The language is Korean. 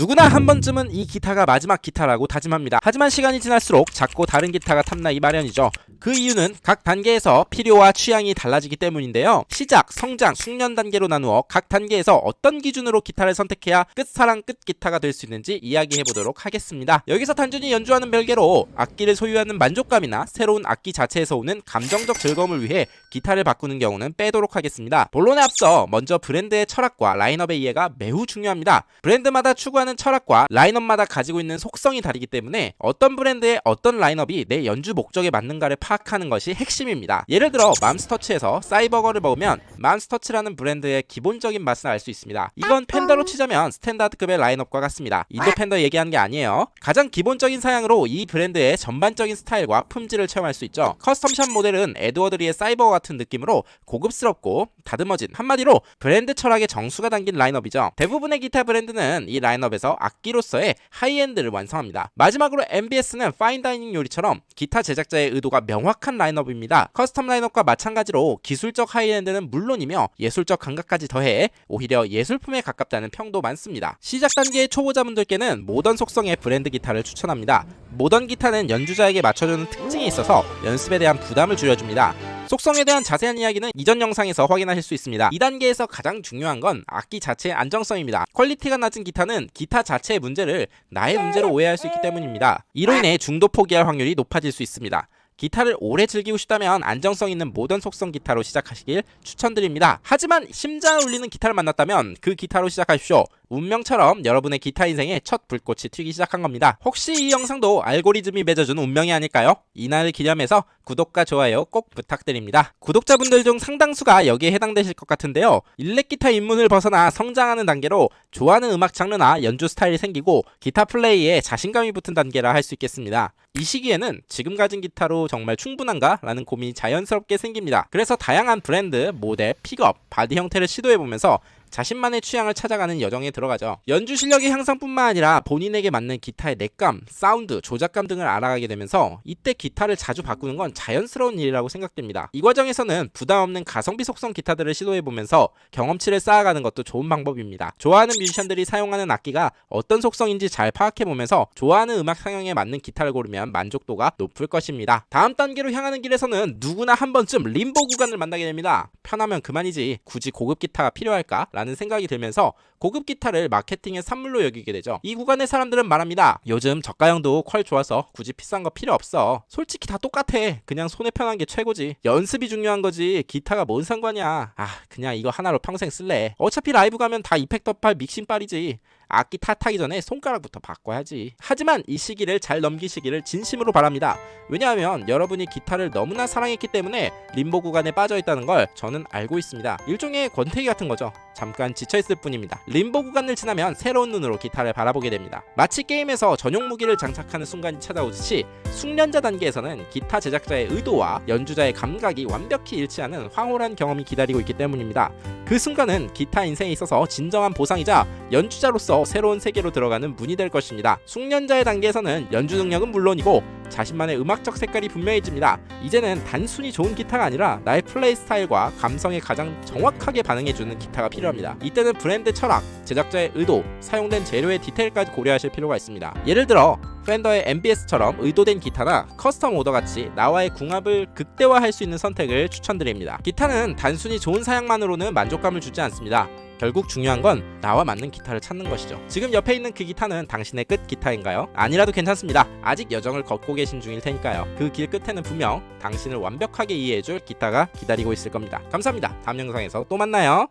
누구나 한 번쯤은 이 기타가 마지막 기타라고 다짐합니다. 하지만 시간이 지날수록 자꾸 다른 기타가 탐나기 마련이죠. 그 이유는 각 단계에서 필요와 취향이 달라지기 때문인데요. 시작, 성장, 숙련 단계로 나누어 각 단계에서 어떤 기준으로 기타를 선택해야 끝사랑 끝 기타가 될 수 있는지 이야기해 보도록 하겠습니다. 여기서 단순히 연주하는 별개로 악기를 소유하는 만족감이나 새로운 악기 자체에서 오는 감정적 즐거움을 위해 기타를 바꾸는 경우는 빼도록 하겠습니다. 본론에 앞서 먼저 브랜드의 철학과 라인업의 이해가 매우 중요합니다. 브랜드마다 추구하는 철학과 라인업마다 가지고 있는 속성이 다르기 때문에 어떤 브랜드의 어떤 라인업이 내 연주 목적에 맞는가를 파악하는 것이 핵심입니다. 예를 들어 맘스터치에서 사이버거를 먹으면 맘스터치라는 브랜드의 기본적인 맛을 알수 있습니다. 이건 팬더로 치자면 스탠다드급의 라인업과 같습니다. 인도 팬더 얘기하는 게 아니에요. 가장 기본적인 사양으로 이 브랜드의 전반적인 스타일과 품질을 체험할 수 있죠. 커스텀샵 모델은 에드워드리의 사이버 같은 느낌으로 고급스럽고 다듬어진 한마디로 브랜드 철학의 정수가 담긴 라인업이죠. 대부분의 기타 브랜드는 이 라인업에서 악기로서의 하이엔드를 완성합니다. 마지막으로 MBS는 파인다이닝 요리처럼 기타 제작자의 의도가 명확한 라인업입니다. 커스텀 라인업과 마찬가지로 기술적 하이엔드는 물론이며 예술적 감각까지 더해 오히려 예술품에 가깝다는 평도 많습니다. 시작 단계의 초보자분들께는 모던 속성의 브랜드 기타를 추천합니다. 모던 기타는 연주자에게 맞춰주는 특징이 있어서 연습에 대한 부담을 줄여줍니다. 속성에 대한 자세한 이야기는 이전 영상에서 확인하실 수 있습니다. 2단계에서 가장 중요한 건 악기 자체의 안정성입니다. 퀄리티가 낮은 기타는 기타 자체의 문제를 나의 문제로 오해할 수 있기 때문입니다. 이로 인해 중도 포기할 확률이 높아질 수 있습니다. 기타를 오래 즐기고 싶다면 안정성 있는 모던 속성 기타로 시작하시길 추천드립니다. 하지만 심장을 울리는 기타를 만났다면 그 기타로 시작하십시오. 운명처럼 여러분의 기타 인생에 첫 불꽃이 튀기 시작한 겁니다. 혹시 이 영상도 알고리즘이 맺어준 운명이 아닐까요? 이날을 기념해서 구독과 좋아요 꼭 부탁드립니다. 구독자분들 중 상당수가 여기에 해당되실 것 같은데요. 일렉 기타 입문을 벗어나 성장하는 단계로 좋아하는 음악 장르나 연주 스타일이 생기고 기타 플레이에 자신감이 붙은 단계라 할 수 있겠습니다. 이 시기에는 지금 가진 기타로 정말 충분한가? 라는 고민이 자연스럽게 생깁니다. 그래서 다양한 브랜드, 모델, 픽업, 바디 형태를 시도해보면서 자신만의 취향을 찾아가는 여정에 들어가죠. 연주 실력의 향상뿐만 아니라 본인에게 맞는 기타의 넷감, 사운드, 조작감 등을 알아가게 되면서 이때 기타를 자주 바꾸는 건 자연스러운 일이라고 생각됩니다. 이 과정에서는 부담 없는 가성비 속성 기타들을 시도해 보면서 경험치를 쌓아가는 것도 좋은 방법입니다. 좋아하는 뮤지션들이 사용하는 악기가 어떤 속성인지 잘 파악해 보면서 좋아하는 음악 상황에 맞는 기타를 고르면 만족도가 높을 것입니다. 다음 단계로 향하는 길에서는 누구나 한 번쯤 림보 구간을 만나게 됩니다. 편하면 그만이지 굳이 고급 기타가 필요할까? 라는 생각이 들면서 고급 기타를 마케팅의 산물로 여기게 되죠. 이 구간의 사람들은 말합니다. 요즘 저가형도 퀄 좋아서 굳이 비싼 거 필요 없어. 솔직히 다 똑같아. 그냥 손에 편한 게 최고지. 연습이 중요한 거지. 기타가 뭔 상관이야. 아, 그냥 이거 하나로 평생 쓸래. 어차피 라이브 가면 다 이펙터 팔 믹싱 빨이지. 악기 탓하기 전에 손가락부터 바꿔야지. 하지만 이 시기를 잘 넘기시기를 진심으로 바랍니다. 왜냐하면 여러분이 기타를 너무나 사랑했기 때문에 림보 구간에 빠져 있다는 걸 저는 알고 있습니다. 일종의 권태기 같은 거죠. 잠깐 지쳐있을 뿐입니다. 림보 구간을 지나면 새로운 눈으로 기타를 바라보게 됩니다. 마치 게임에서 전용 무기를 장착하는 순간이 찾아오듯이 숙련자 단계에서는 기타 제작자의 의도와 연주자의 감각이 완벽히 일치하는 황홀한 경험이 기다리고 있기 때문입니다. 그 순간은 기타 인생에 있어서 진정한 보상이자 연주자로서 새로운 세계로 들어가는 문이 될 것입니다. 숙련자의 단계에서는 연주 능력은 물론이고 자신만의 음악적 색깔이 분명해집니다. 이제는 단순히 좋은 기타가 아니라 나의 플레이 스타일과 감성에 가장 정확하게 반응해주는 기타가 필요합니다. 이때는 브랜드 철학, 제작자의 의도, 사용된 재료의 디테일까지 고려하실 필요가 있습니다. 예를 들어 팬더의 MBS처럼 의도된 기타나 커스텀 오더 같이 나와의 궁합을 극대화할 수 있는 선택을 추천드립니다. 기타는 단순히 좋은 사양만으로는 만족감을 주지 않습니다. 결국 중요한 건 나와 맞는 기타를 찾는 것이죠. 지금 옆에 있는 그 기타는 당신의 끝 기타인가요? 아니라도 괜찮습니다. 아직 여정을 걷고 계신 중일 테니까요. 그 길 끝에는 분명 당신을 완벽하게 이해해줄 기타가 기다리고 있을 겁니다. 감사합니다. 다음 영상에서 또 만나요.